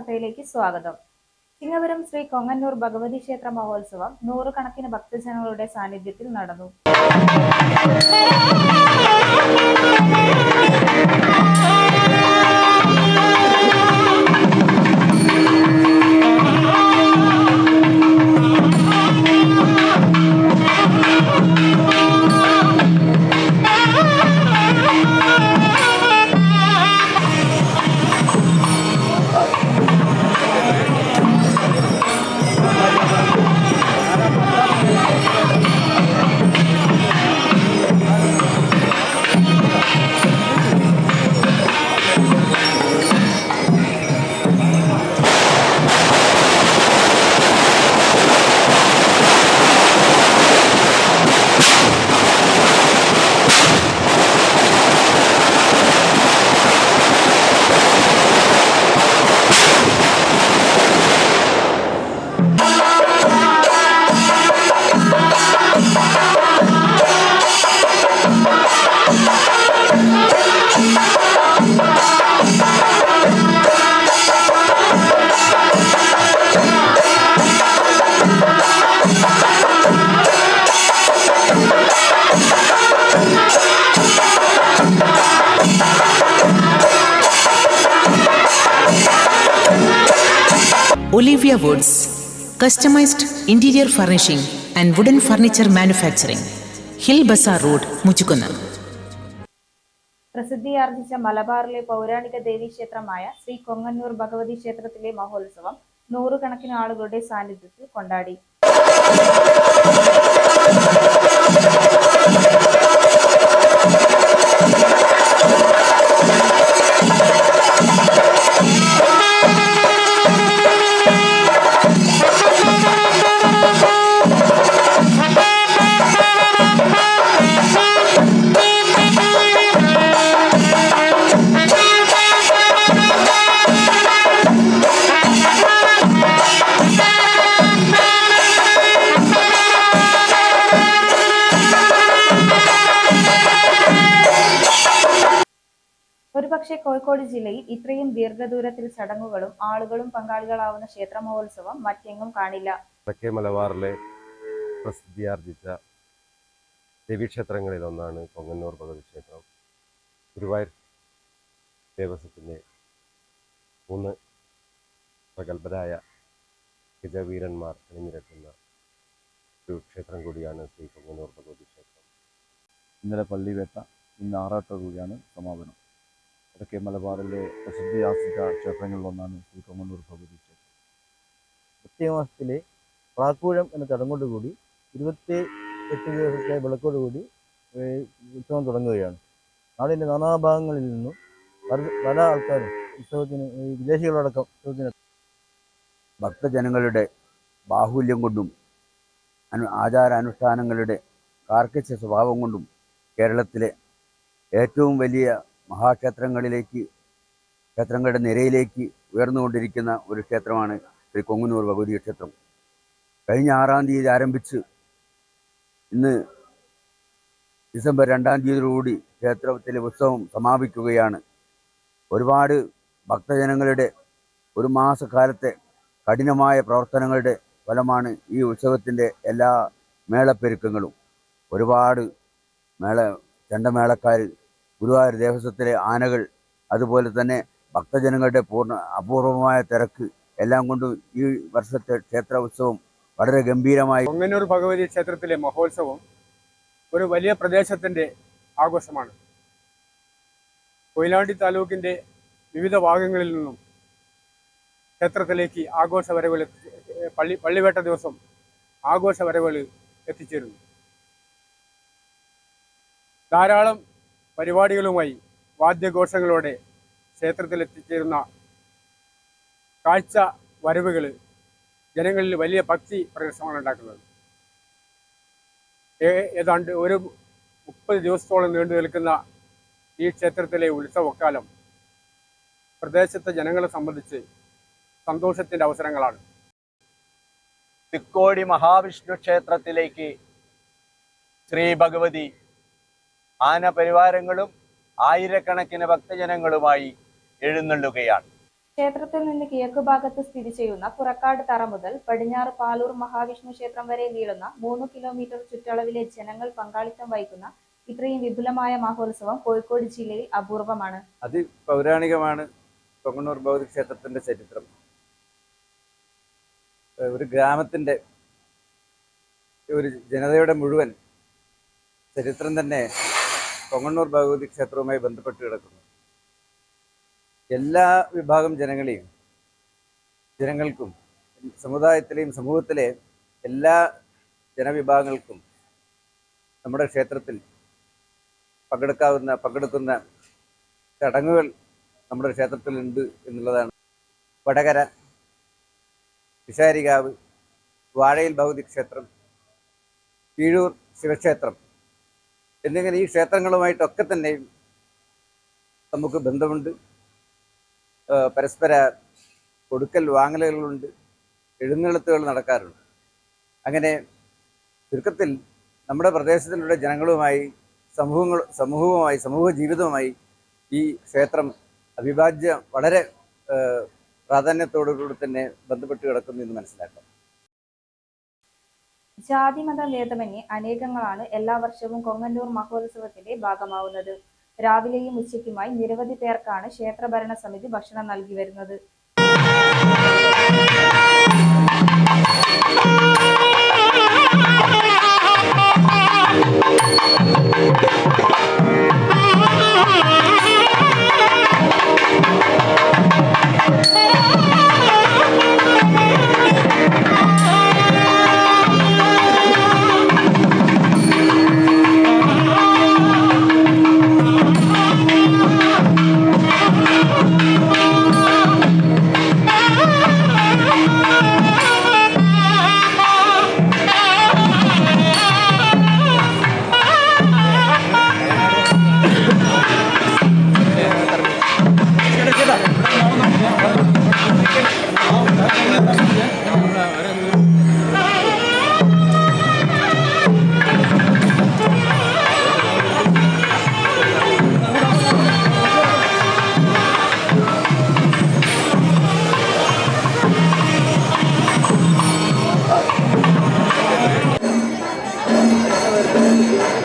വാർത്തയിലേക്ക് സ്വാഗതം. ചിങ്ങപുരം ശ്രീ കൊങ്ങന്നൂർ ഭഗവതി ക്ഷേത്ര മഹോത്സവം നൂറുകണക്കിന് ഭക്തജനങ്ങളുടെ സാന്നിധ്യത്തിൽ നടന്നു. Olivia Woods, customized interior furnishing and wooden furniture manufacturing. Hill Bazaar Road, Muchukunam. പ്രസിദ്ധിയാർജിച്ച മലബാറിലെ പൗരാണിക ദേവീക്ഷേത്രമായ ശ്രീ കൊങ്ങന്നൂർ ഭഗവതി ക്ഷേത്രത്തിലെ മഹോത്സവം നൂറുകണക്കിന് ആളുകളുടെ സാന്നിധ്യത്തിൽ കൊണ്ടാടി ഒരുപക്ഷെ കോഴിക്കോട് ജില്ലയിൽ ഇത്രയും ദീർഘദൂരത്തിൽ ചടങ്ങുകളും ആളുകളും പങ്കാളികളാവുന്ന ക്ഷേത്ര മഹോത്സവം മറ്റെങ്ങും കാണില്ല. തെക്കേ മലബാറിലെ പ്രസിദ്ധിയാർജിച്ച ദേവീക്ഷേത്രങ്ങളിൽ ഒന്നാണ് കൊങ്ങന്നൂർ ഭഗവതി ക്ഷേത്രം ഗുരുവായൂർ ദേവസ്വത്തിന്റെ മൂന്ന് പ്രഗത്ഭരായ ഗജവീരന്മാർ അണിനിരക്കുന്ന ഒരു ക്ഷേത്രം കൂടിയാണ് ശ്രീ കൊങ്ങന്നൂർ ഭഗവതി ക്ഷേത്രം ഇന്നലെ പള്ളിവേട്ട ഇന്ന് ആറാട്ടോടുകൂടിയാണ് സമാപനം. വടക്കേ മലബാറിലെ പ്രസിദ്ധിയാർജിച്ച ക്ഷേത്രങ്ങളിലൊന്നാണ് ശ്രീ കൊങ്ങന്നൂർ ഭഗവതി ക്ഷേത്രം. കൃത്യ മാസത്തിലെ പ്രാക്കൂഴം എന്ന ചടങ്ങോടുകൂടി ഇരുപത്തി എട്ട് ദിവസത്തെ വിളക്കോടുകൂടി കൂടി ഉത്സവം തുടങ്ങുകയാണ്. നാടിന്റെ നാനാഭാഗങ്ങളിൽ നിന്നും പല ആൾക്കാരും ഉത്സവത്തിന് വിദേശികളടക്കം ഉത്സവത്തിന് ഭക്തജനങ്ങളുടെ ബാഹുല്യം കൊണ്ടും അനു ആചാരാനുഷ്ഠാനങ്ങളുടെ കാർക്കിച്ച സ്വഭാവം കൊണ്ടും കേരളത്തിലെ ഏറ്റവും വലിയ മഹാക്ഷേത്രങ്ങളിലേക്ക് ക്ഷേത്രങ്ങളുടെ നിരയിലേക്ക് ഉയർന്നുകൊണ്ടിരിക്കുന്ന ഒരു ക്ഷേത്രമാണ് ശ്രീ കൊങ്ങുന്നൂർ ഭഗവതി ക്ഷേത്രം. കഴിഞ്ഞ ആറാം തീയതി ആരംഭിച്ച് ഇന്ന് ഡിസംബർ രണ്ടാം തീയതിയോടുകൂടി ക്ഷേത്രത്തിലെ ഉത്സവം സമാപിക്കുകയാണ്. ഒരുപാട് ഭക്തജനങ്ങളുടെ ഒരു മാസക്കാലത്തെ കഠിനമായ പ്രവർത്തനങ്ങളുടെ ഫലമാണ് ഈ ഉത്സവത്തിന്റെ എല്ലാ മേളപ്പെരുക്കങ്ങളും. ഒരുപാട് മേള ചെണ്ടമേളക്കാർ ഗുരുവായൂർ ദേവസ്വത്തിലെ ആനകൾ അതുപോലെ തന്നെ ഭക്തജനങ്ങളുടെ പൂർണ അപൂർവമായ തിരക്ക് എല്ലാം കൊണ്ടും ഈ വർഷത്തെ ക്ഷേത്ര ഉത്സവം വളരെ ഗംഭീരമായി പൊങ്ങന്നൂർ ഭഗവതി ക്ഷേത്രത്തിലെ മഹോത്സവം ഒരു വലിയ പ്രദേശത്തിന്റെ ആഘോഷമാണ്. കൊയിലാണ്ടി താലൂക്കിന്റെ വിവിധ ഭാഗങ്ങളിൽ നിന്നും ക്ഷേത്രത്തിലേക്ക് ആഘോഷ വരവുകൾ പള്ളി പള്ളിവേട്ട ദിവസം ആഘോഷ വരവുകൾ എത്തിച്ചേരുന്നു. ധാരാളം പരിപാടികളുമായി വാദ്യഘോഷങ്ങളോടെ ക്ഷേത്രത്തിൽ എത്തിച്ചേരുന്ന കാഴ്ച വരവുകൾ ജനങ്ങളിൽ വലിയ ഭക്തി പ്രകർഷമാണ് ഉണ്ടാക്കുന്നത്. ഏതാണ്ട് ഒരു മുപ്പത് ദിവസത്തോളം നീണ്ടു നിൽക്കുന്ന ഈ ക്ഷേത്രത്തിലെ ഉത്സവക്കാലം പ്രദേശത്തെ ജനങ്ങളെ സംബന്ധിച്ച് സന്തോഷത്തിന്റെ അവസരങ്ങളാണ്. തിക്കോടി മഹാവിഷ്ണു ക്ഷേത്രത്തിലേക്ക് ശ്രീ ഭഗവതി ആന പരിവാരങ്ങളും ആയിരക്കണക്കിന് ഭക്തജനങ്ങളുമായി എഴുന്നള്ളുകയാണ്. ക്ഷേത്രത്തിൽ നിന്ന് കിഴക്ക് ഭാഗത്ത് സ്ഥിതി ചെയ്യുന്ന പുറക്കാട് തറ മുതൽ പടിഞ്ഞാറ് പാലൂർ മഹാവിഷ്ണു ക്ഷേത്രം വരെ നീളുന്ന മൂന്ന് കിലോമീറ്റർ ചുറ്റളവിലെ ജനങ്ങൾ പങ്കാളിത്തം വഹിക്കുന്ന ഇത്രയും വിപുലമായ മഹോത്സവം കോഴിക്കോട് ജില്ലയിൽ അപൂർവമാണ്. അതിപൗരാണികമാണ് കൊങ്ങണ്ണൂർ ഭഗവതി ക്ഷേത്രത്തിന്റെ ചരിത്രം. ഒരു ഗ്രാമത്തിന്റെ ഒരു ജനതയുടെ മുഴുവൻ ചരിത്രം തന്നെ കൊങ്ങണ്ണൂർ ഭഗവതി ക്ഷേത്രവുമായി ബന്ധപ്പെട്ട് കിടക്കുന്നു. എല്ലാ വിഭാഗം ജനങ്ങളെയും ജനങ്ങൾക്കും സമുദായത്തിലെയും സമൂഹത്തിലെ എല്ലാ ജനവിഭാഗങ്ങൾക്കും നമ്മുടെ ക്ഷേത്രത്തിൽ പങ്കെടുക്കാവുന്ന പങ്കെടുക്കുന്ന ചടങ്ങുകൾ നമ്മുടെ ക്ഷേത്രത്തിലുണ്ട് എന്നുള്ളതാണ്. വടകര വിശാരികാവ് വാഴയിൽ ഭൗതി ക്ഷേത്രം കീഴൂർ ശിവക്ഷേത്രം എന്നിങ്ങനെ ഈ ക്ഷേത്രങ്ങളുമായിട്ടൊക്കെ തന്നെയും നമുക്ക് ബന്ധമുണ്ട്. പരസ്പര കൊടുക്കൽ വാങ്ങലുകളുണ്ട് എഴുന്നള്ളത്തുകൾ നടക്കാറുണ്ട്. അങ്ങനെ ചുരുക്കത്തിൽ നമ്മുടെ പ്രദേശത്തിലുള്ള ജനങ്ങളുമായി സമൂഹങ്ങൾ സമൂഹവുമായി സമൂഹ ജീവിതവുമായി ഈ ക്ഷേത്രം അവിഭാജ്യ വളരെ പ്രാധാന്യത്തോടു കൂടി തന്നെ ബന്ധപ്പെട്ട് കിടക്കുന്നു എന്ന് മനസ്സിലാക്കാം. ജാതിമത ഭേദമന്യേ അനേകങ്ങളാണ് എല്ലാ വർഷവും കൊങ്ങന്നൂർ മഹോത്സവത്തിന്റെ ഭാഗമാവുന്നത്. രാവിലെയും ഉച്ചയ്ക്കുമായി നിരവധി പേർക്കാണ് ക്ഷേത്ര ഭരണ സമിതി ഭക്ഷണം നൽകി വരുന്നത്. Thank you.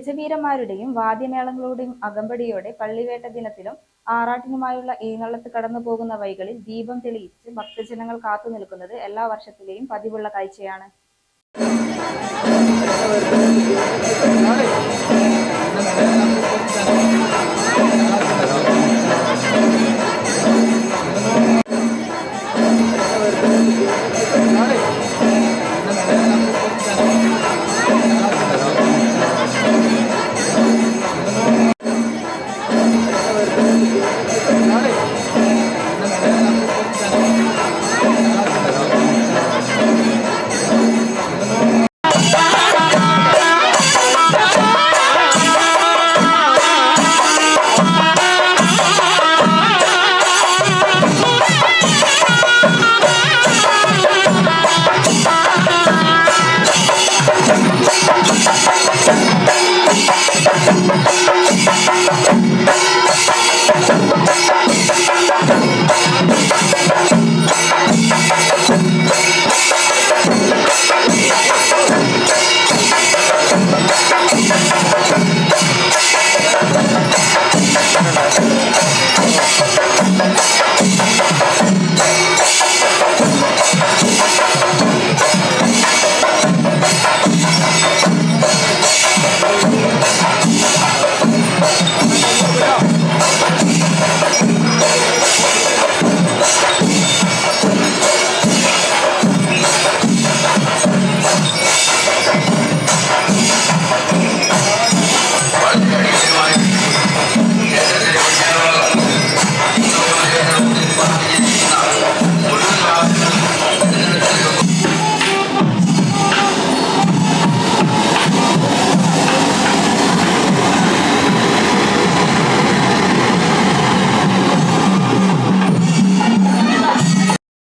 ഗജവീരന്മാരുടെയും വാദ്യമേളങ്ങളുടെയും അകമ്പടിയോടെ പള്ളിവേട്ട ദിനത്തിലും ആറാട്ടിനുമായുള്ള എഴുന്നള്ളത്ത് കടന്നു പോകുന്ന വൈകളിൽ ദീപം തെളിയിച്ച് ഭക്തജനങ്ങൾ കാത്തു നിൽക്കുന്നത് എല്ലാ വർഷത്തിലെയും പതിവുള്ള കാഴ്ചയാണ്.